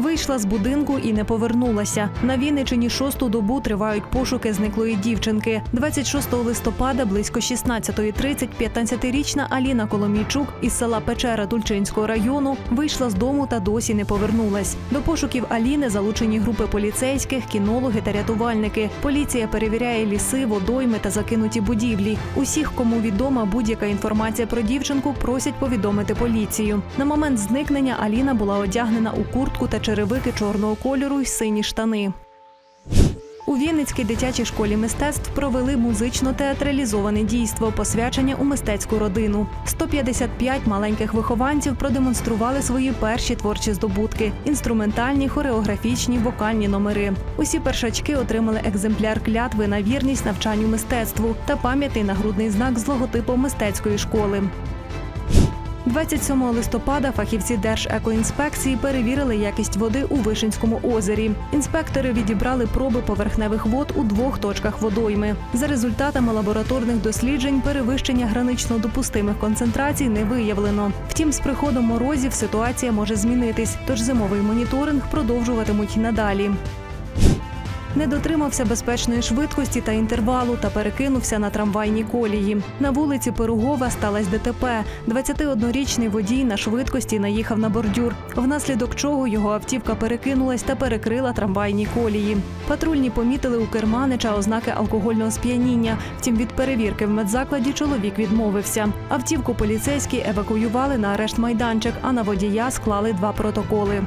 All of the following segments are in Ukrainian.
Вийшла з будинку і не повернулася. На Вінничині шосту добу тривають пошуки зниклої дівчинки. 26 листопада близько 16.30 15-річна Аліна Коломійчук із села Печера Тульчинського району вийшла з дому та досі не повернулась. До пошуків Аліни залучені групи поліцейських, кінологи та рятувальники. Поліція перевіряє ліси, водойми та закинуті будівлі. Усіх, кому відома будь-яка інформація про дівчинку, просять повідомити поліцію. На момент зникнення Аліна була одягнена у куртку та черевики чорного кольору й сині штани. У Вінницькій дитячій школі мистецтв провели музично-театралізоване дійство посвячення у мистецьку родину. 155 маленьких вихованців продемонстрували свої перші творчі здобутки: інструментальні, хореографічні, вокальні номери. Усі першачки отримали екземпляр клятви на вірність навчанню мистецтву та пам'ятний нагрудний знак з логотипом мистецької школи. 27 листопада фахівці Держекоінспекції перевірили якість води у Вишинському озері. Інспектори відібрали проби поверхневих вод у двох точках водойми. За результатами лабораторних досліджень перевищення гранично допустимих концентрацій не виявлено. Втім, з приходом морозів ситуація може змінитись, тож зимовий моніторинг продовжуватимуть надалі. Не дотримався безпечної швидкості та інтервалу та перекинувся на трамвайні колії. На вулиці Пирогова сталося ДТП. 21-річний водій на швидкості наїхав на бордюр, внаслідок чого його автівка перекинулась та перекрила трамвайні колії. Патрульні помітили у керманича ознаки алкогольного сп'яніння. Втім, від перевірки в медзакладі чоловік відмовився. Автівку поліцейські евакуювали на арешт майданчик, а на водія склали два протоколи.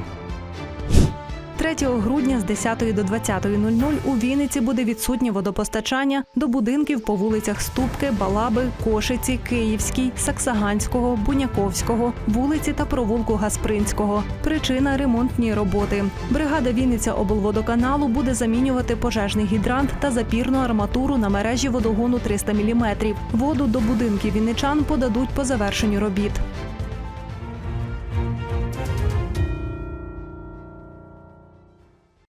3 грудня з 10 до 20.00 у Вінниці буде відсутнє водопостачання до будинків по вулицях Ступки, Балаби, Кошиці, Київській, Саксаганського, Буняковського, вулиці та провулку Гаспринського. Причина ремонтні роботи. Бригада Вінниця облводоканалу буде замінювати пожежний гідрант та запірну арматуру на мережі водогону 300 мм. Воду до будинків вінничан подадуть по завершенню робіт.